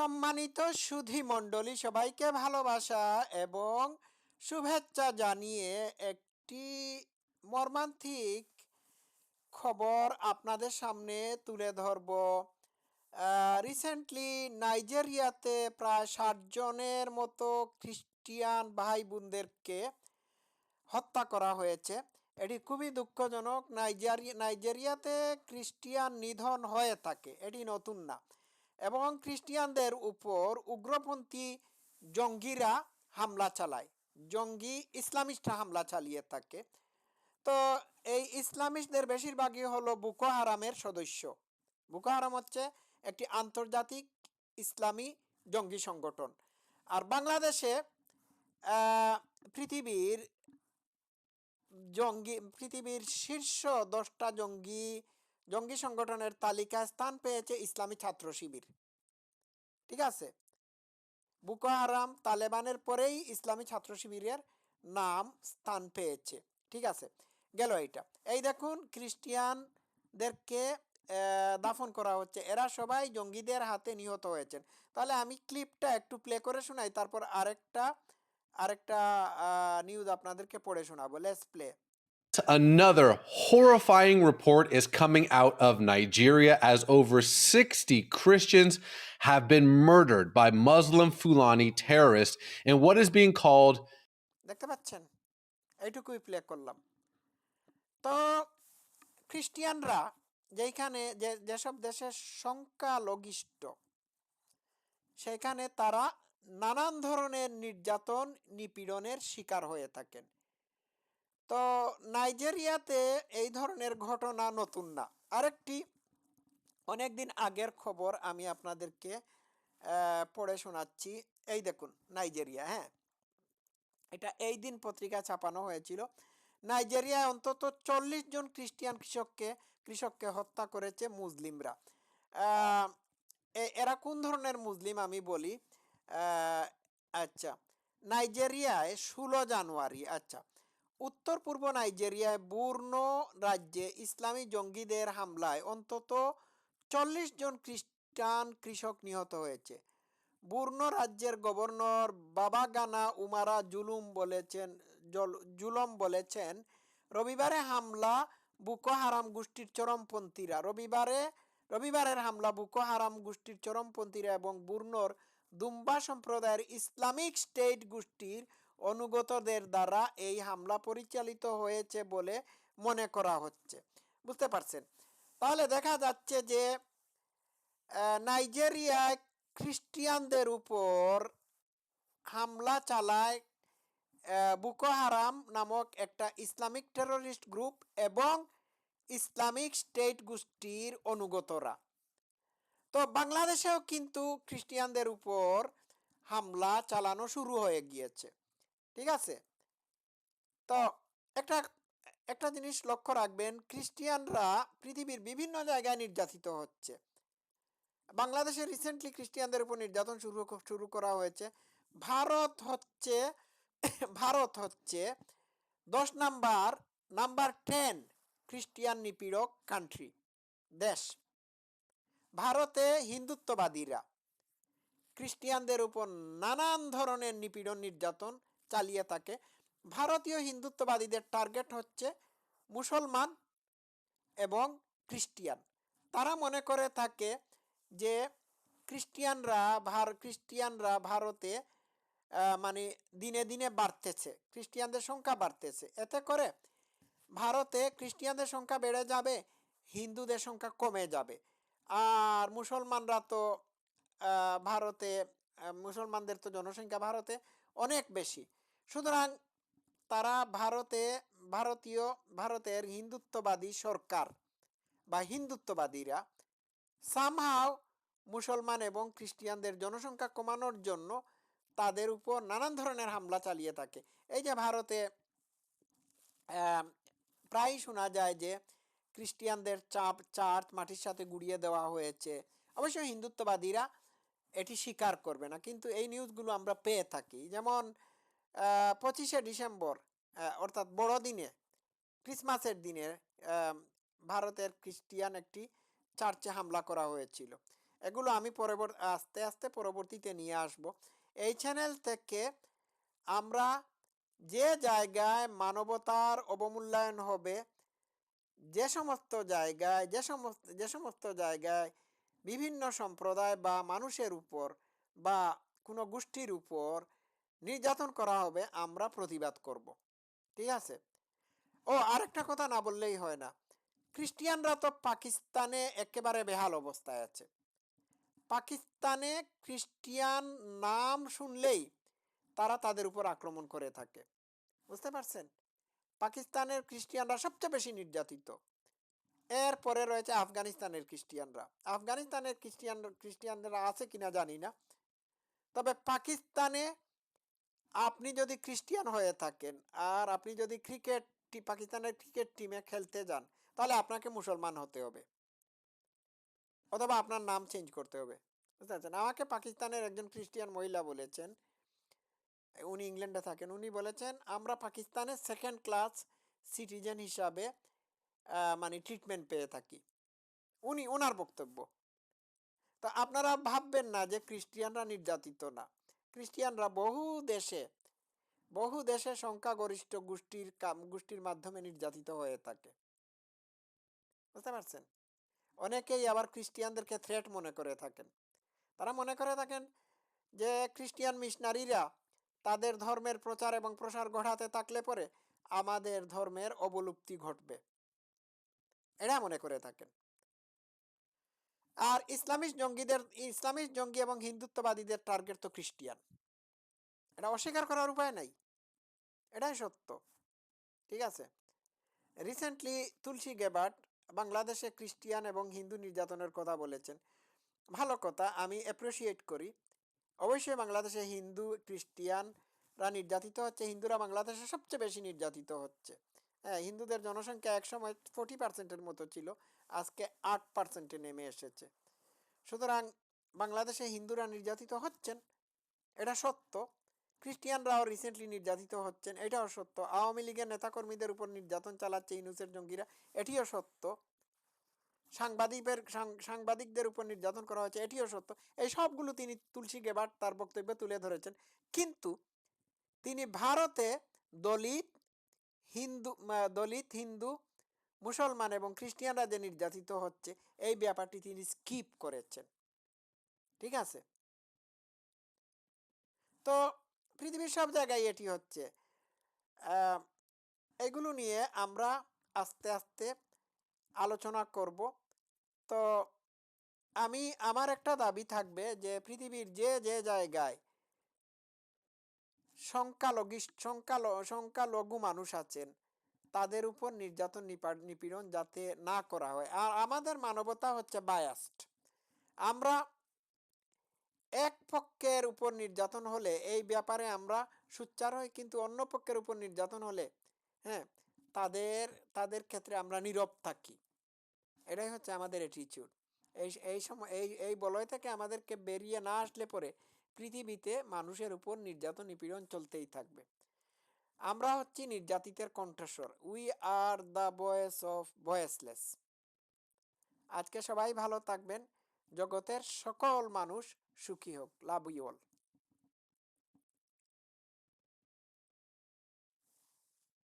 সম্মানিত সুধী মণ্ডলী সবাইকে ভালোবাসা এবং শুভেচ্ছা জানিয়ে একটি মর্মান্তিক খবর আপনাদের সামনে তুলে ধরব। রিসেন্টলি নাইজেরিয়াতে প্রায় ষাট জনের মতো খ্রিস্টিয়ান ভাই বোনদেরকে হত্যা করা হয়েছে। এটি খুবই দুঃখজনক। নাইজেরিয়া নাইজেরিয়াতে খ্রিস্টিয়ান নিধন হয়ে থাকে। এটি নতুন না। এবং খ্রিস্টিয়ানদের উপর উগ্রপন্থী জঙ্গিরা হামলা চালায়। জঙ্গি ইসলামিস্টরা হামলা চালিয়ে থাকে। তো এই ইসলামিস্টদের বেশিরভাগই হলো বুকো হারামের সদস্য। বুকো হারাম হচ্ছে একটি আন্তর্জাতিক ইসলামী জঙ্গি সংগঠন। আর বাংলাদেশে পৃথিবীর জঙ্গি, পৃথিবীর শীর্ষ দশটা জঙ্গি জঙ্গি সংগঠনের তালিকায় স্থান পেয়েছে ইসলামী ছাত্র শিবির। ঠিক আছে? বুকো হারাম তালেবানের পরেই ইসলামী ছাত্র শিবিরের নাম স্থান পেয়েছে। ঠিক আছে? গেল এইটা। এই দেখুন, খ্রিস্টিয়ানদেরকে দাফন করা হচ্ছে। এরা সবাই জঙ্গিদের হাতে নিহত হয়েছেন। তাহলে আমি ক্লিপটা একটু প্লে করে শোনাই, তারপর আরেকটা আরেকটা নিউজ আপনাদেরকে পড়ে শোনাবো। Let's play Another horrifying report is coming out of Nigeria as over 60 Christians have been murdered by Muslim Fulani terrorists in what is being called দেখতে পাচ্ছেন এইটুকুই প্লে করলাম তো খ্রিস্টিয়ানরা যেখানে যে যেসব দেশের সংখ্যালঘিষ্ঠ সেখানে তারা নানান ধরনের নির্যাতন নিপীড়নের শিকার হয়ে থাকেন তো নাইজেরিয়াতে এই ধরনের ঘটনা নতুন না। আরেকটি, অনেকদিন আগের খবর আমি আপনাদেরকে পড়ে শোনাচ্ছি। এই দেখুন, নাইজেরিয়া হ্যাঁ। এটা এই দিন পত্রিকা ছাপানো হয়েছিল। নাইজেরিয়ায় অন্তত চল্লিশ জন খ্রিস্টিয়ান কৃষককে কৃষককে হত্যা করেছে মুসলিমরা। এরা কোন ধরনের মুসলিম আমি বলি? আচ্ছা নাইজেরিয়ায় ষোলো জানুয়ারি আচ্ছা উত্তর পূর্ব নাইজেরিয়ায় বুর্ন রাজ্যে ইসলামী জঙ্গিদের হামলায় অন্তত চল্লিশ জন খ্রিস্টান কৃষক নিহত হয়েছে। বুর্ন রাজ্যের গভর্নর বাবাগানা উমারা জুলুম বলেছেন জুলম বলেছেন, রবিবারে হামলা বুকো হারাম গোষ্ঠীর চরমপন্থীরা। রবিবারে, রবিবারের হামলা বুকো হারাম গোষ্ঠীর চরমপন্থীরা এবং বুর্নোর দুম্বা সম্প্রদায়ের ইসলামিক স্টেট গোষ্ঠীর অনুগতদের দ্বারা এই হামলা পরিচালিত হয়েছে বলে মনে করা হচ্ছে। বুঝতে পারছেন? তাহলে দেখা যাচ্ছে যে নাইজেরিয়ায় খ্রিস্টিয়ানদের উপর হামলা চালায় বুকো হারাম নামক একটা ইসলামিক টেররিস্ট গ্রুপ এবং ইসলামিক স্টেট গোষ্ঠীর অনুগতরা। তো বাংলাদেশেও কিন্তু খ্রিস্টিয়ানদের উপর হামলা চালানো শুরু হয়ে গিয়েছে। ঠিক আছে? তো একটা একটা জিনিস লক্ষ্য রাখবেন, খ্রিস্টিয়ানরা পৃথিবীর বিভিন্ন জায়গায় নির্যাতিত হচ্ছে। বাংলাদেশে রিসেন্টলি খ্রিস্টিয়ানদের উপর নির্যাতন শুরু শুরু করা হয়েছে। ভারত হচ্ছে ভারত হচ্ছে দশ নাম্বার নাম্বার টেন খ্রিস্টিয়ান নিপীড়ক কান্ট্রি দেশ। ভারতে হিন্দুত্ববাদীরা। খ্রিস্টিয়ানদের উপর নানান ধরনের নিপীড়ন, নির্যাতন চালিয়ে থাকে। ভারতীয় হিন্দুত্ববাদীদের টার্গেট হচ্ছে মুসলমান এবং খ্রিস্টিয়ান। তারা মনে করে থাকে যে খ্রিস্টিয়ানরা ভার, খ্রিস্টিয়ানরা ভারতে মানে দিনে দিনে বাড়তেছে। খ্রিস্টিয়ানদের সংখ্যা বাড়তেছে। এতে করে ভারতে খ্রিস্টিয়ানদের সংখ্যা বেড়ে যাবে, হিন্দুদের সংখ্যা কমে যাবে। আর মুসলমানরা তো ভারতে মুসলমানদের তো জনসংখ্যা ভারতে অনেক বেশি। সুতরাং তারা ভারতে ভারতীয় ভারতের হিন্দুত্ববাদী সরকার বা হিন্দুত্ববাদীরা সামহাও মুসলমান এবং খ্রিস্টিয়ানদের জনসংখ্যা কমানোর জন্য তাদের উপর নানান ধরনের হামলা চালিয়ে থাকে। এই যে ভারতে আহ, প্রায়ই শোনা যায় যে খ্রিস্টিয়ানদের চাপ চার্চ মাটির সাথে গুড়িয়ে দেওয়া হয়েছে। অবশ্য হিন্দুত্ববাদীরা এটি স্বীকার করবে না কিন্তু এই নিউজগুলো আমরা পেয়ে থাকি। যেমন পঁচিশে ডিসেম্বর অর্থাৎ বড়দিনে, ক্রিসমাসের দিনে ভারতের খ্রিস্টিয়ান একটি চার্চে হামলা করা হয়েছিল। এগুলো আমি পরবর্তী আস্তে আস্তে পরবর্তীতে নিয়ে আসব। এই চ্যানেল থেকে আমরা যে জায়গায় মানবতার অবমূল্যায়ন হবে, যে সমস্ত জায়গায়, যে সমস্ত যে সমস্ত জায়গায় বিভিন্ন সম্প্রদায় বা মানুষের উপর বা কোনো গোষ্ঠীর উপর নির্যাতন করা হবে, আমরা প্রতিবাদ করব। ঠিক আছে? ও, আরেকটা কথা না বললেই হয় না। খ্রিস্টিয়ানরা তো পাকিস্তানে একেবারে বেহাল অবস্থায় আছে। পাকিস্তানে খ্রিস্টিয়ান নাম শুনলেই তারা তাদের উপর আক্রমণ করে থাকে। বুঝতে পারছেন? পাকিস্তানের খ্রিস্টিয়ানরা সবচেয়ে বেশি নির্যাতিত। এরপরে রয়েছে আফগানিস্তানের খ্রিস্টিয়ানরা। আফগানিস্তানের খ্রিস্টিয়ান, খ্রিস্টিয়ানরা আছে কিনা জানি না। তবে পাকিস্তানে আপনি যদি খ্রিস্টিয়ান হয়ে থাকেন আর আপনি যদি ক্রিকেট পাকিস্তানের ক্রিকেট টিমে খেলতে যান, তাহলে আপনাকে মুসলমান হতে হবে। অথবা আপনার নাম চেঞ্জ করতে হবে। বুঝতে পারছেন? আমাকে পাকিস্তানের একজন খ্রিস্টিয়ান মহিলা বলেছেন, উনি ইংল্যান্ডে থাকেন, উনি বলেছেন, আমরা পাকিস্তানের সেকেন্ড ক্লাস সিটিজেন হিসাবে মানে ট্রিটমেন্ট পেয়ে থাকি। উনি ওনার বক্তব্য। তো আপনারা ভাববেন না যে খ্রিস্টিয়ানরা নির্যাতিত না। খ্রিস্টিয়ানরা বহু দেশে বহু দেশে সংখ্যাগরিষ্ঠ গোষ্ঠীর গোষ্ঠীর মাধ্যমে নির্যাতিত হয়ে থাকে। বুঝতে পারছেন? অনেকেই আবার খ্রিস্টিয়ানদেরকে থ্রেট মনে করে থাকেন। তারা মনে করে থাকেন যে, খ্রিস্টিয়ান মিশনারিরা তাদের ধর্মের প্রচার এবং প্রসার ঘটাতে থাকলে পরে আমাদের ধর্মের অবলুপ্তি ঘটবে। এরা মনে করে থাকেন। আর ইসলামিক জঙ্গিদের ইসলামিক জঙ্গি এবং হিন্দুত্ববাদীদের টার্গেট তো খ্রিস্টিয়ান। এটা অস্বীকার করার উপায় নাই। এটাই সত্য। ঠিক আছে? রিসেন্টলি তুলসী গেবাট বাংলাদেশে খ্রিস্টিয়ান এবং হিন্দু নির্যাতনের কথা বলেছেন। ভালো কথা, আমি অ্যাপ্রিসিয়েট করি। অবশ্যই বাংলাদেশে হিন্দু খ্রিস্টিয়ানরা নির্যাতিত হচ্ছে, হিন্দুরা বাংলাদেশে সবচেয়ে বেশি নির্যাতিত হচ্ছে। হ্যাঁ হিন্দুদের জনসংখ্যা একসময় ফোর্টি পার্সেন্টের মতো ছিল। আজকে আট পার্সেন্টে নেমে এসেছে। সুতরাং বাংলাদেশে হিন্দুরা নির্যাতিত হচ্ছেন, এটা সত্য। খ্রিস্টিয়ানরাও রিসেন্টলি নির্যাতিত হচ্ছেন, এটাও সত্য। আওয়ামী লীগের নেতাকর্মীদের উপর নির্যাতন চালাচ্ছে ইনুসের জঙ্গিরা, এটিও সত্য। সাংবাদিকের সাংবাদিকদের উপর নির্যাতন করা হচ্ছে এটিও সত্য। এই সবগুলো তিনি তুলসী গেবাট তার বক্তব্যে তুলে ধরেছেন। কিন্তু তিনি ভারতে দলিত হিন্দু দলিত হিন্দু মুসলমান এবং খ্রিস্টিয়ানরা যে নির্যাতিত হচ্ছে, এই ব্যাপারটি তিনি স্কিপ করেছেন। ঠিক আছে? তো পৃথিবীর সব জায়গায় এটি হচ্ছে এগুলো নিয়ে আমরা আস্তে আস্তে আলোচনা করব। তো আমি, আমার একটা দাবি থাকবে যে পৃথিবীর যে যে জায়গায় সংখ্যালঘিস, সংখ্যাল, সংখ্যালঘু মানুষ আছেন তাদের উপর নির্যাতন, নিপা- নিপীড়ন যাতে না করা হয়। আর আমাদের মানবতা হচ্ছে বায়াস্ট আমরা এক পক্ষের উপর নির্যাতন হলে এই ব্যাপারে আমরা সুচ্চার হই, কিন্তু অন্য পক্ষের উপর নির্যাতন হলে হ্যাঁ তাদের তাদের ক্ষেত্রে আমরা নীরব থাকি। এটাই হচ্ছে আমাদের অ্যাটিচিউড এই এই সময়, এই এই বলয় থেকে আমাদেরকে বেরিয়ে না আসলে পরে পৃথিবীতে মানুষের উপর নির্যাতন, নিপীড়ন চলতেই থাকবে। আমরা হচ্ছি নির্যাতিতের কণ্ঠস্বর। We are the voice of voiceless আজকে সবাই ভালো থাকবেন। জগতের সকল মানুষ সুখী হোক। Love you all